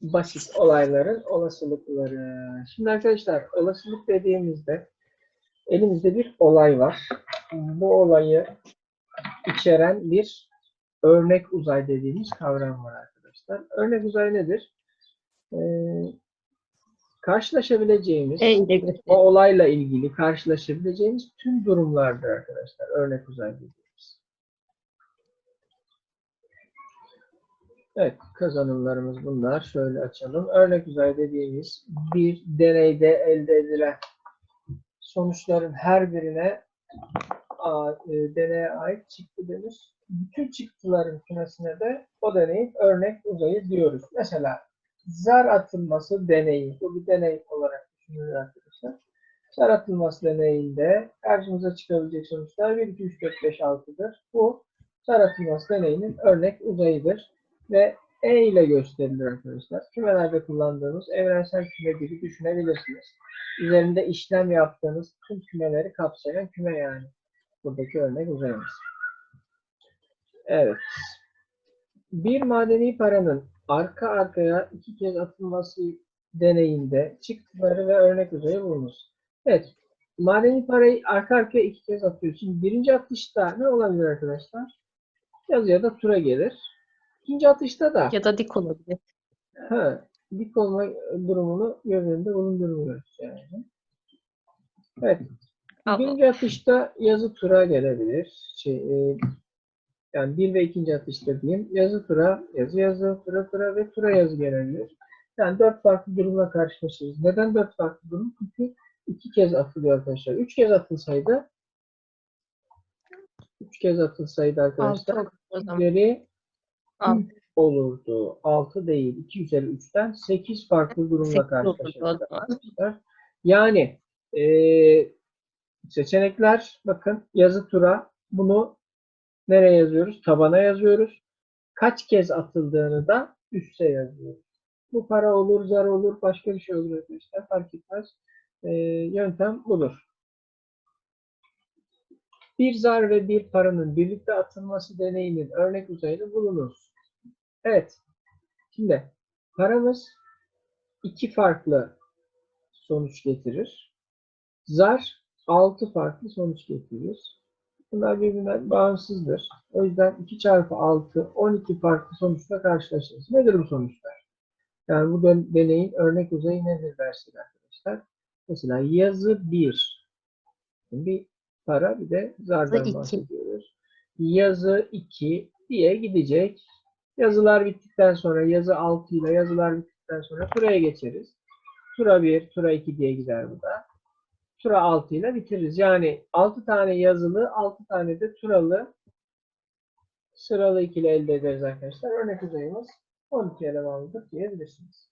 basit olayların olasılıkları. Şimdi arkadaşlar olasılık dediğimizde elimizde bir olay var. Bu olayı içeren bir örnek uzay dediğimiz kavram var arkadaşlar. Örnek uzay nedir? Ee, karşılaşabileceğimiz E o olayla ilgili karşılaşabileceğimiz tüm durumlardır arkadaşlar. Örnek uzay dediğimiz. Evet, kazanımlarımız bunlar. Şöyle açalım. Örnek uzay dediğimiz bir deneyde elde edilen sonuçların her birine a, e, deneye ait çıktı denir. Bütün çıktıların kümesine de o deneyin örnek uzayı diyoruz. Mesela zar atılması deneyi. Bu bir deney olarak düşünülür arkadaşlar. Zar atılması deneyinde karşımıza çıkabilecek sonuçlar 1, 2, 3, 4, 5, 6'dır. Bu zar atılması deneyinin örnek uzayıdır. Ve E ile gösterilir arkadaşlar. Kümelerde kullandığımız evrensel küme gibi düşünebilirsiniz. Üzerinde işlem yaptığınız tüm kümeleri kapsayan küme yani. Buradaki örnek uzayımız. Evet. Bir madeni paranın arka arkaya iki kez atılması deneyinde çıktıları ve örnek uzayı bulunuz. Evet. Madeni parayı arka arkaya iki kez atıyor. Şimdi birinci atışta ne olabilir arkadaşlar? Yazı ya da tura gelir. İkinci atışta da Ya da dik olabilir. ha, dik olma durumunu göz önünde bulundurmuyoruz yani. Evet. Birinci atışta yazı tura gelebilir. Şey, e, yani bir ve ikinci atışta diyeyim. Yazı tura, yazı yazı, tura tura ve tura yazı gelebilir. Yani dört farklı durumla karşılaşırız. Neden dört farklı durum? Çünkü iki kez atılıyor arkadaşlar. Üç kez atılsaydı üç kez atılsaydı arkadaşlar üzeri Altı. 3 olurdu. 6 değil. 2 üzeri 3'ten 8 farklı durumla arkadaşlar. Yani eee, seçenekler bakın yazı tura bunu nereye yazıyoruz? Tabana yazıyoruz. Kaç kez atıldığını da üste yazıyoruz. Bu para olur, zar olur, başka bir şey olur arkadaşlar. Fark etmez. Eee, yöntem budur. Bir zar ve bir paranın birlikte atılması deneyinin örnek uzayını bulunuz. Evet. Şimdi paramız iki farklı sonuç getirir. Zar altı farklı sonuç getirir. Bunlar birbirinden bağımsızdır. O yüzden 2 çarpı 6 12 farklı sonuçla karşılaşırız. Nedir bu sonuçlar? Yani bu deneyin örnek uzayı nedir dersek arkadaşlar. Mesela yazı 1. Bir para bir de zardan bahsediyoruz. Yazı 2 diye gidecek. Yazılar bittikten sonra yazı 6 ile yazılar bittikten sonra turaya geçeriz. Tura 1, tura 2 diye gider bu da. Tura 6 ile bitiririz. Yani 6 tane yazılı, 6 tane de turalı sıralı ikili elde ederiz arkadaşlar. Örnek uzayımız 12 elemanlıdır diyebilirsiniz.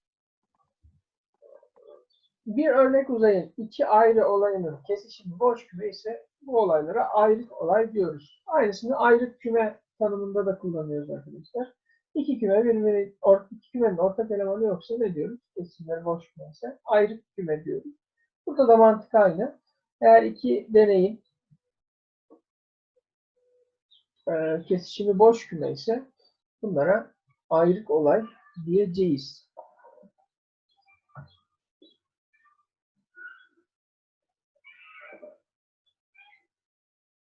Bir örnek uzayın iki ayrı olayının kesişimi boş küme ise bu olaylara ayrık olay diyoruz. Aynısını ayrık küme tanımında da kullanıyoruz arkadaşlar. İki küme birbiri, or, iki kümenin ortak elemanı yoksa ne diyoruz? Kesişimleri boş küme ise ayrık küme diyoruz. Burada da mantık aynı. Eğer iki deneyin e, kesişimi boş küme ise bunlara ayrık olay diyeceğiz.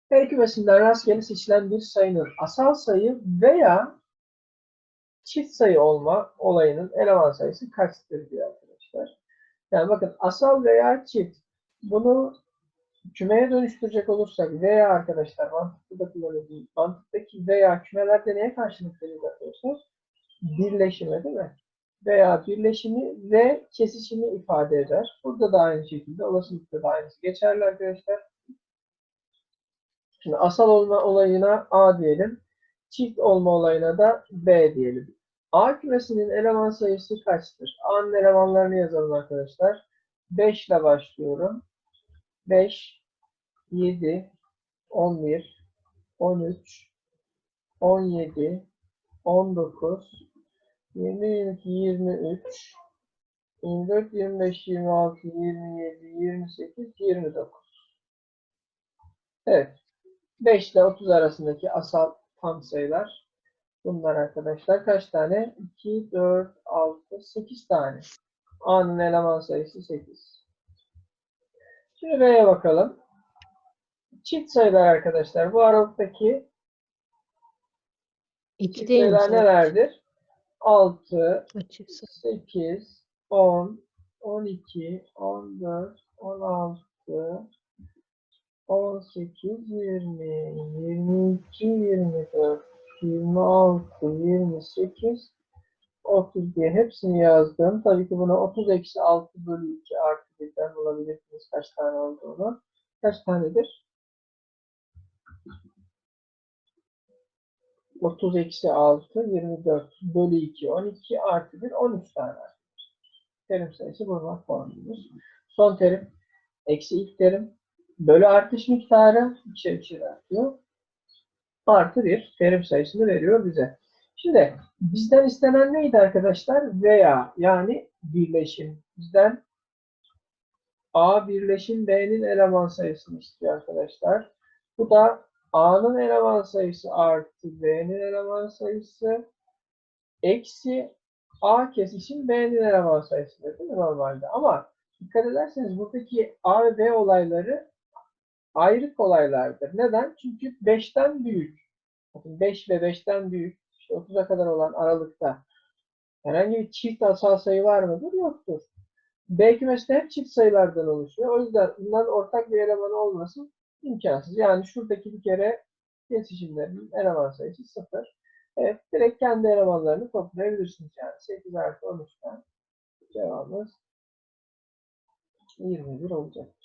Her kümesinden rastgele seçilen bir sayının asal sayı veya çift sayı olma olayının eleman sayısı kaçtır diyor arkadaşlar. Yani bakın asal veya çift bunu kümeye dönüştürecek olursak veya arkadaşlar mantıklı da kullanıyoruz. Mantıktaki veya kümelerde neye karşılık veriyor arkadaşlar? Birleşime değil mi? Veya birleşimi ve kesişimi ifade eder. Burada da aynı şekilde olasılıkta da aynısı geçerli arkadaşlar. Şimdi asal olma olayına A diyelim. Çift olma olayına da B diyelim. A kümesinin eleman sayısı kaçtır? A'nın elemanlarını yazalım arkadaşlar. 5 ile başlıyorum. 5, 7, 11, 13, 17, 19, 20, 22, 23, 24, 25, 26, 27, 28, 29. Evet. 5 ile 30 arasındaki asal tam sayılar. Bunlar arkadaşlar kaç tane? 2, 4, 6, 8 tane. A'nın eleman sayısı 8. Şimdi B'ye bakalım. Çift sayılar arkadaşlar. Bu aralıktaki İki çift değil mi? sayılar nelerdir? 6, Açıksa. 8, 10, 12, 14, 16, 18, 20, 22, 24, 26, 28, 30 diye hepsini yazdım. Tabii ki bunu 30 eksi 6 bölü 2 artı 1'den bulabilirsiniz kaç tane olduğunu. Kaç tanedir? 30 eksi 6, 24 bölü 2, 12 artı 1, 13 tane. Terim sayısı bulmak formülümüz. Son terim, eksi ilk terim, bölü artış miktarı, ikişer ikişer artıyor. Artı bir terim sayısını veriyor bize. Şimdi bizden istenen neydi arkadaşlar? Veya yani birleşim. Bizden A birleşim B'nin eleman sayısını istiyor arkadaşlar. Bu da A'nın eleman sayısı artı B'nin eleman sayısı eksi A kesişim B'nin eleman sayısı değil mi normalde? Ama dikkat ederseniz buradaki A ve B olayları ayrık olaylardır. Neden? Çünkü 5'ten büyük. Bakın 5 ve 5'ten büyük. işte 30'a kadar olan aralıkta herhangi bir çift asal sayı var mıdır? Yoktur. B kümesi hep çift sayılardan oluşuyor. O yüzden bunların ortak bir elemanı olması imkansız. Yani şuradaki bir kere kesişimlerin eleman sayısı 0. Evet, direkt kendi elemanlarını toplayabilirsiniz. Yani 8 artı 13'ten cevabımız 21 olacaktır.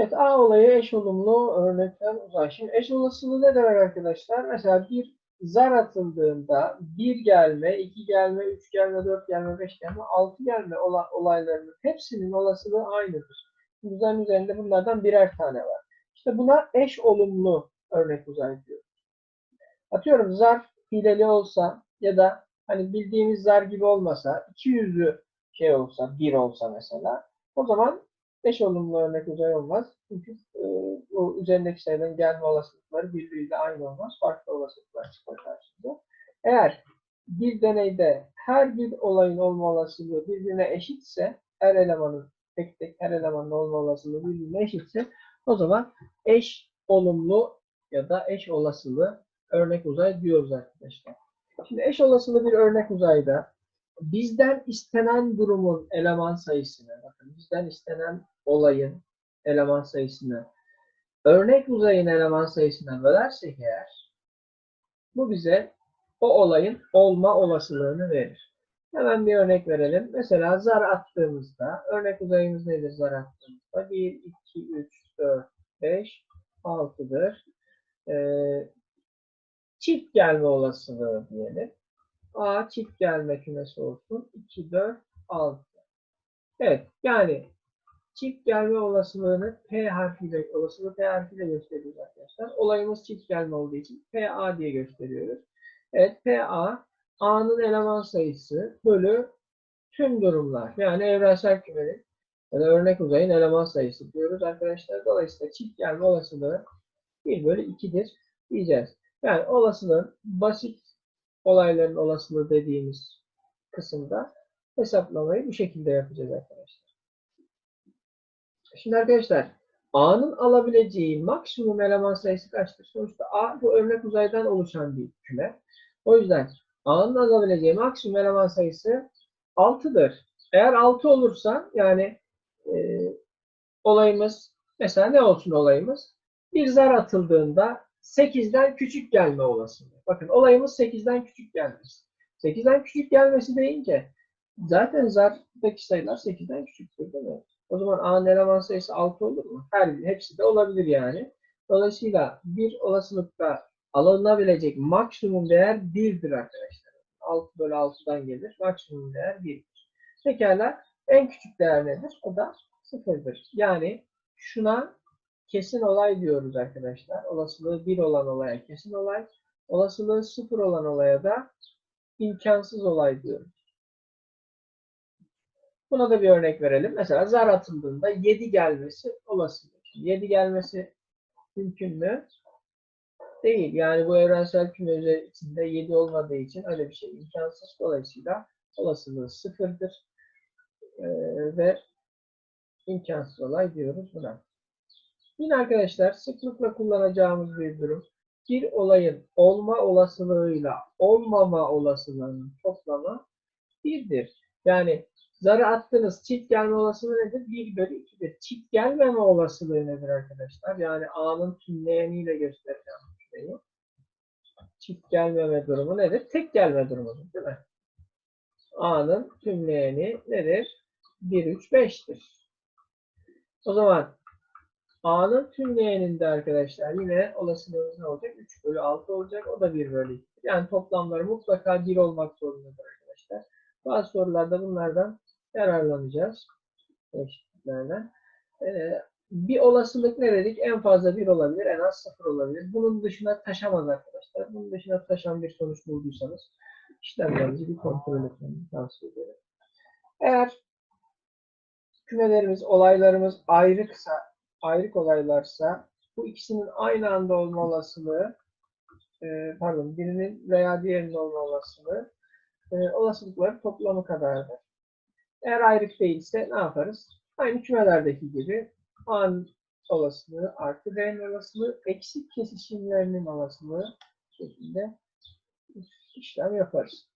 Evet, A olayı eş olumlu örnekten uzay. Şimdi eş olasılığı ne demek arkadaşlar? Mesela bir zar atıldığında bir gelme, iki gelme, üç gelme, dört gelme, beş gelme, altı gelme ola- olaylarının hepsinin olasılığı aynıdır. Uzayın üzerinde bunlardan birer tane var. İşte buna eş olumlu örnek uzay diyor. Atıyorum zar hileli olsa ya da hani bildiğimiz zar gibi olmasa, iki yüzlü şey olsa, bir olsa mesela o zaman eş olumlu örnek uzay olmaz. Çünkü e, o üzerindeki sayıların gelme olasılıkları birbiriyle aynı olmaz. Farklı olasılıklar çıkar karşımıza. Eğer bir deneyde her bir olayın olma olasılığı birbirine eşitse, her elemanın tek tek her elemanın olma olasılığı birbirine eşitse o zaman eş olumlu ya da eş olasılığı örnek uzay diyoruz arkadaşlar. Şimdi eş olasılığı bir örnek uzayda bizden istenen durumun eleman sayısını, bakın bizden istenen olayın eleman sayısını örnek uzayın eleman sayısına bölersek eğer bu bize o olayın olma olasılığını verir. Hemen bir örnek verelim. Mesela zar attığımızda örnek uzayımız nedir zar attığımızda? 1, 2, 3, 4, 5, 6'dır. Ee, çift gelme olasılığı diyelim. A çift gelme kümesi olsun. 2, 4, 6. Evet yani çift gelme olasılığını P harfiyle, olasılığı P harfiyle gösteriyoruz arkadaşlar. Olayımız çift gelme olduğu için PA diye gösteriyoruz. Evet PA A'nın eleman sayısı bölü tüm durumlar. Yani evrensel kümenin ya örnek uzayın eleman sayısı diyoruz arkadaşlar. Dolayısıyla çift gelme olasılığı 1 bölü 2'dir diyeceğiz. Yani olasılığın basit olayların olasılığı dediğimiz kısımda hesaplamayı bu şekilde yapacağız arkadaşlar. Şimdi arkadaşlar A'nın alabileceği maksimum eleman sayısı kaçtır? Sonuçta A bu örnek uzaydan oluşan bir küme. O yüzden A'nın alabileceği maksimum eleman sayısı 6'dır. Eğer 6 olursa yani e, olayımız mesela ne olsun olayımız? Bir zar atıldığında 8'den küçük gelme olasılığı. Bakın olayımız 8'den küçük gelmesi. 8'den küçük gelmesi deyince zaten zardaki sayılar 8'den küçüktür değil mi? O zaman A'nın eleman sayısı 6 olur mu? Her biri, hepsi de olabilir yani. Dolayısıyla bir olasılıkta alınabilecek maksimum değer 1'dir arkadaşlar. 6 bölü 6'dan gelir. Maksimum değer 1'dir. Pekala en küçük değer nedir? O da 0'dır. Yani şuna kesin olay diyoruz arkadaşlar. Olasılığı 1 olan olaya kesin olay. Olasılığı 0 olan olaya da imkansız olay diyoruz. Buna da bir örnek verelim. Mesela zar atıldığında 7 gelmesi olasıdır. 7 gelmesi mümkün mü? değil. Yani bu evrensel küme içinde 7 olmadığı için öyle bir şey imkansız. Dolayısıyla olasılığı sıfırdır. Ee, ve imkansız olay diyoruz buna. Yine arkadaşlar sıklıkla kullanacağımız bir durum. Bir olayın olma olasılığıyla olmama olasılığının toplamı birdir. Yani zarı attınız çift gelme olasılığı nedir? 1 bölü 2'dir. Çift gelmeme olasılığı nedir arkadaşlar? Yani A'nın tümleyeniyle göstereceğim şeyi. Çift gelmeme durumu nedir? Tek gelme durumudur değil mi? A'nın tümleyeni nedir? 1, 3, 5'tir. O zaman A'nın tümleyeninde arkadaşlar yine olasılığımız ne olacak? 3 bölü 6 olacak. O da 1 bölü 2. Yani toplamları mutlaka 1 olmak zorundadır arkadaşlar. Bazı sorularda bunlardan yararlanacağız. Eşitliklerden. Ee, bir olasılık ne dedik? En fazla 1 olabilir, en az 0 olabilir. Bunun dışına taşamaz arkadaşlar. Bunun dışına taşan bir sonuç bulduysanız işlemlerinizi bir kontrol etmenizi tavsiye ederim. Eğer kümelerimiz, olaylarımız ayrıksa, ayrık olaylarsa bu ikisinin aynı anda olma olasılığı e, pardon birinin veya diğerinin olma olasılığı e, olasılıkları toplamı kadardır. Eğer ayrık değilse ne yaparız? Aynı kümelerdeki gibi A'nın olasılığı artı B'nin olasılığı eksik kesişimlerinin olasılığı şeklinde işlem yaparız.